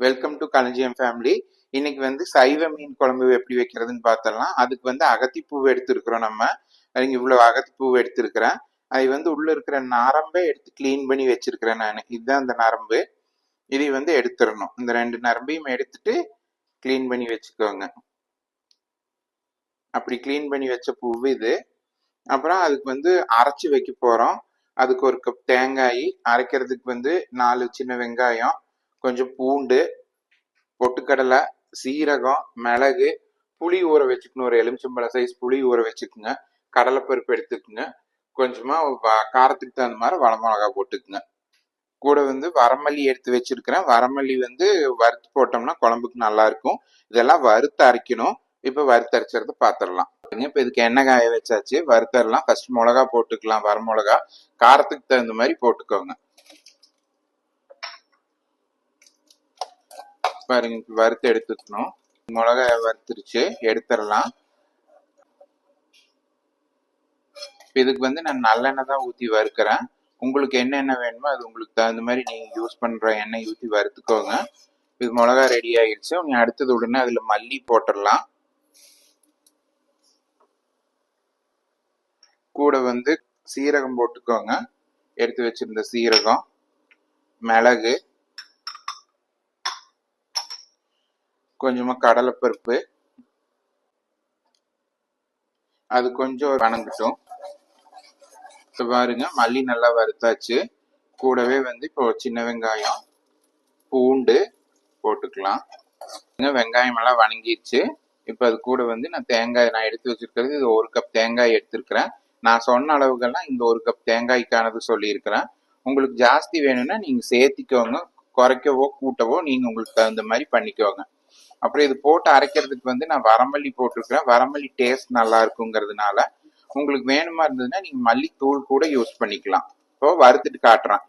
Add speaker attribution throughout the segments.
Speaker 1: Welcome to களஞ்சியம் family இன்னைக்கு வந்து சைவ மீன் குழம்பு எப்படி வைக்கிறதுன்னு பார்த்தலாம் அதுக்கு வந்து அகத்திப்பூ எடுத்துருக்குறோம் நம்ம. அதுங்க இவ்வளவு அகத்திப்பூ எடுத்திருக்கிறேன். அது வந்து உள்ள இருக்கிற நரம்பை எடுத்து க்ளீன் பண்ணி வச்சிருக்கிறேன் நான். இதுதான் அந்த நரம்பு. இதை வந்து எடுத்துடணும். இந்த ரெண்டு நரம்பையும் எடுத்துட்டு க்ளீன் பண்ணி வச்சுக்கோங்க. அப்படி க்ளீன் பண்ணி வச்ச பூவு இது. அப்புறம் அதுக்கு வந்து அரைச்சி வைக்க போறோம். அதுக்கு ஒரு கப் தேங்காய். அரைக்கிறதுக்கு வந்து நாலு சின்ன வெங்காயம். கொஞ்சம் பூண்டு பொட்டுக்கடலை சீரகம் மிளகு புளி ஊற வச்சுக்கணும். ஒரு எலுமிச்சம்பழ சைஸ் புளி ஊற வச்சுக்கோங்க. கடலைப்பருப்பு எடுத்துக்கோங்க. கொஞ்சமாக வ- காரத்துக்கு தகுந்த மாதிரி வர மிளகா போட்டுக்குங்க. கூட வந்து வரமல்லி எடுத்து வச்சிருக்கிறேன். வரமல்லி வந்து வறுத்து போட்டோம்னா குழம்புக்கு நல்லா இருக்கும். இதெல்லாம் வறுத்து அரைக்கணும். இப்போ வறுத்து அரைச்சிறத பார்த்துடலாம் இப்போ இதுக்கு எண்ணெய் காய வச்சாச்சு. வறுத்தரலாம். ஃபர்ஸ்ட் மிளகா போட்டுக்கலாம். வர மிளகா காரத்துக்கு தகுந்த மாதிரி போட்டுக்கோங்க. பாருங்க வறுத்து எடுத்துக்கணும். மிளகா வறுத்துருச்சு எடுத்துடலாம். இதுக்கு வந்து நான் நல்லெண்ணெய் தான் ஊற்றி வறுக்கிறேன். உங்களுக்கு என்னென்ன வேணுமோ அது உங்களுக்கு தகுந்த மாதிரி நீங்கள் யூஸ் பண்ணுற எண்ணெய் ஊற்றி வறுத்துக்கோங்க. இது மிளகா ரெடி ஆகிடுச்சு நீங்கள் அடுத்தது உடனே அதில் மல்லி போட்டுடலாம். கூட வந்து சீரகம் போட்டுக்கோங்க. எடுத்து வச்சுருந்த சீரகம் மிளகு கொஞ்சமாக கடலைப்பருப்பு. அது கொஞ்சம் வணங்கட்டும். இப்போ பாருங்க மல்லி நல்லா வறுத்தாச்சு. கூடவே வந்து இப்போ சின்ன வெங்காயம் பூண்டு போட்டுக்கலாம். வெங்காயம் எல்லாம் வணங்கிடுச்சு இப்போ அது கூட வந்து நான் தேங்காய் நான் எடுத்து வச்சிருக்கிறது இது ஒரு கப் தேங்காய் எடுத்திருக்கிறேன். நான் சொன்ன அளவுகள்லாம் இந்த ஒரு கப் தேங்காய்க்கானது சொல்லியிருக்கிறேன். உங்களுக்கு ஜாஸ்தி வேணும்னா நீங்கள் சேர்த்திக்கோங்க குறைக்கவோ கூட்டவோ நீங்கள் உங்களுக்கு தகுந்த மாதிரி பண்ணிக்கோங்க. அப்புறம் இது போட்டு அரைக்கிறதுக்கு வந்து நான் வரமல்லி போட்டிருக்கிறேன். வரமல்லி டேஸ்ட் நல்லா இருக்குங்கிறதுனால உங்களுக்கு வேணுமா இருந்ததுன்னா நீங்க மல்லித்தூள் கூட யூஸ் பண்ணிக்கலாம். இப்போ வறுத்துட்டு காட்டுறேன்.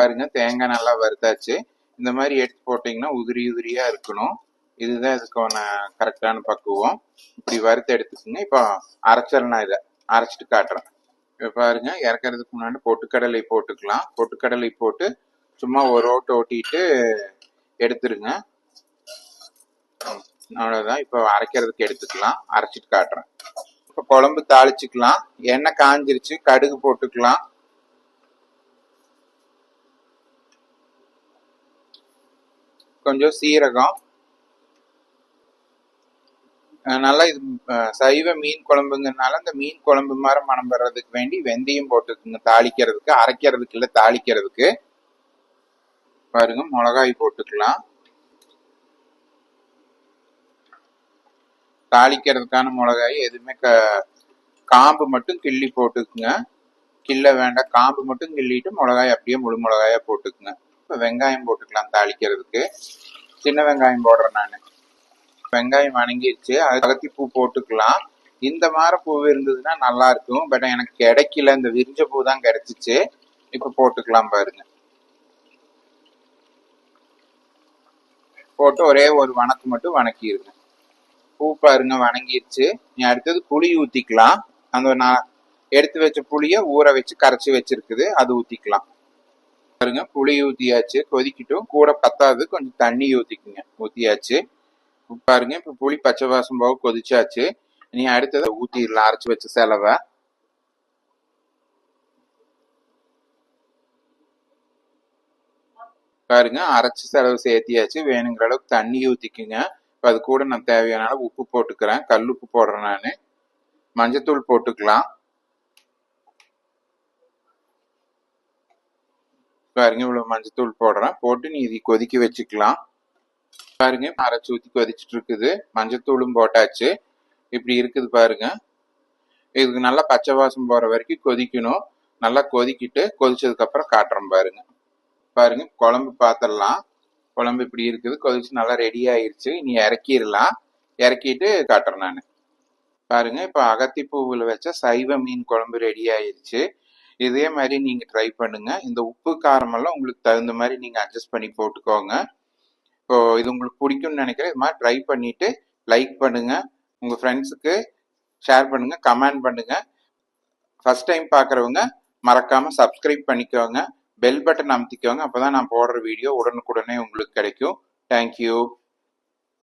Speaker 1: பாருங்க தேங்காய் நல்லா வறுத்தாச்சு. இந்த மாதிரி எடுத்து போட்டீங்கன்னா உதிரி உதிரியா இருக்கணும். இதுதான் இதுக்கான கரெக்டான பக்குவம். இப்படி வறுத்து எடுத்துக்கோங்க. இப்போ அரைச்சிடலாம் இதை. அரைச்சிட்டு காட்டுறேன். இப்போ பாருங்க இறக்கறதுக்கு முன்னாடி பொட்டுக்கடலை போட்டுக்கலாம். பொட்டுக்கடலை போட்டு சும்மா ஒரு ஓட்டு ஓட்டிட்டு எடுத்துருங்க. அவ்வளோதான் இப்போ அரைக்கிறதுக்கு எடுத்துக்கலாம். அரைச்சிட்டு காட்டுறேன். இப்போ குழம்பு தாளிச்சுக்கலாம். எண்ணெய் காஞ்சிருச்சு. கடுகு போட்டுக்கலாம். கொஞ்சம் சீரகம். நல்லா இது சைவ மீன் குழம்புங்கிறதுனால அந்த மீன் குழம்பு மாதிரி மனம் வர்றதுக்கு வேண்டி வெந்தயம் போட்டுக்குங்க. தாளிக்கிறதுக்கு அரைக்கிறதுக்கு இல்லை தாளிக்கிறதுக்கு. பாருங்க மிளகாய் போட்டுக்கலாம். தாளிக்கிறதுக்கான மிளகாய் எதுவுமே க காம்பு மட்டும் கிள்ளி போட்டுக்குங்க. கிள்ள வேண்டாம். காம்பு மட்டும் கிள்ளிட்டு மிளகாய் அப்படியே முழு மிளகாயா போட்டுக்குங்க. இப்போ வெங்காயம் போட்டுக்கலாம் தாளிக்கிறதுக்கு. சின்ன வெங்காயம் போடுறேன் நான். வெங்காயம் வணங்கிடுச்சு அது அகத்தி பூ போட்டுக்கலாம். இந்த மாதிரி பூ இருந்ததுன்னா நல்லா இருக்கும். பட் எனக்கு கிடைக்கல. இந்த விரிஞ்ச பூ தான் கிடைச்சிச்சு. இப்போ போட்டுக்கலாம் பாருங்க. போட்டு ஒரே ஒரு வணக்கு மட்டும் வணக்கிடுங்க பூ பாருங்க வணங்கிருச்சு. நீ அடுத்தது புளி ஊற்றிக்கலாம் அந்த நான் எடுத்து வச்ச புளியை ஊற வச்சு கரைச்சி வச்சிருக்குது அது ஊற்றிக்கலாம் பாருங்க புளி ஊற்றியாச்சு கொதிக்கட்டும். கூட பத்தாது கொஞ்சம் தண்ணி ஊற்றிக்குங்க ஊற்றியாச்சு பாருங்க இப்போ புளி பச்சை வாசம் போக கொதிச்சாச்சு. நீ அடுத்தது ஊற்றிடலாம் அரைச்சி வச்ச செலவை. பாருங்க அரைச்சி செலவு சேர்த்தியாச்சு வேணுங்கிற அளவுக்கு தண்ணி ஊற்றிக்குங்க அது கூட நான் தேவையான அளவு உப்பு போட்டுக்கிறேன். கல் உப்பு போடுறேன் நான். மஞ்சத்தூள் போட்டுக்கலாம். பாருங்க இவ்வளவு மஞ்சத்தூள் போடுறேன். போட்டு நீ இதை கொதிக்க வச்சுக்கலாம். பாருங்க அரைச்சி ஊத்தி கொதிச்சுட்டு இருக்குது. மஞ்சத்தூளும் போட்டாச்சு. இப்படி இருக்குது பாருங்க. இதுக்கு நல்லா பச்சை வாசம் போற வரைக்கும் கொதிக்கணும். நல்லா கொதிக்கிட்டு கொதிச்சதுக்கு அப்புறம் காட்டுறேன் பாருங்க. பாருங்க குழம்பு பார்த்துடலாம் குழம்பு இப்படி இருக்குது கொதிச்சு நல்லா ரெடி ஆயிடுச்சு இனி இறக்கிடலாம். இறக்கிட்டு காட்டுறேன் நான். பாருங்க இப்போ அகத்திப்பூவில் வச்ச சைவ மீன் குழம்பு ரெடி ஆயிடுச்சு இதே மாதிரி நீங்கள் ட்ரை பண்ணுங்க. இந்த உப்பு காரமெல்லாம் உங்களுக்கு தகுந்த மாதிரி நீங்கள் அட்ஜஸ்ட் பண்ணி போட்டுக்கோங்க. இப்போ இது உங்களுக்கு பிடிக்கும்னு நினைக்கிறேன். இது மாதிரி ட்ரை பண்ணிட்டு லைக் பண்ணுங்க. உங்கள் ஃப்ரெண்ட்ஸுக்கு ஷேர் பண்ணுங்க கமெண்ட் பண்ணுங்க. ஃபர்ஸ்ட் டைம் பார்க்குறவங்க மறக்காமல் சப்ஸ்கிரைப் பண்ணிக்கோங்க. பெல் பட்டன் அமுத்திக்கோங்க. அப்பதான் நான் போடுற வீடியோ உடனுக்குடனே உங்களுக்கு கிடைக்கும். தேங்க்யூ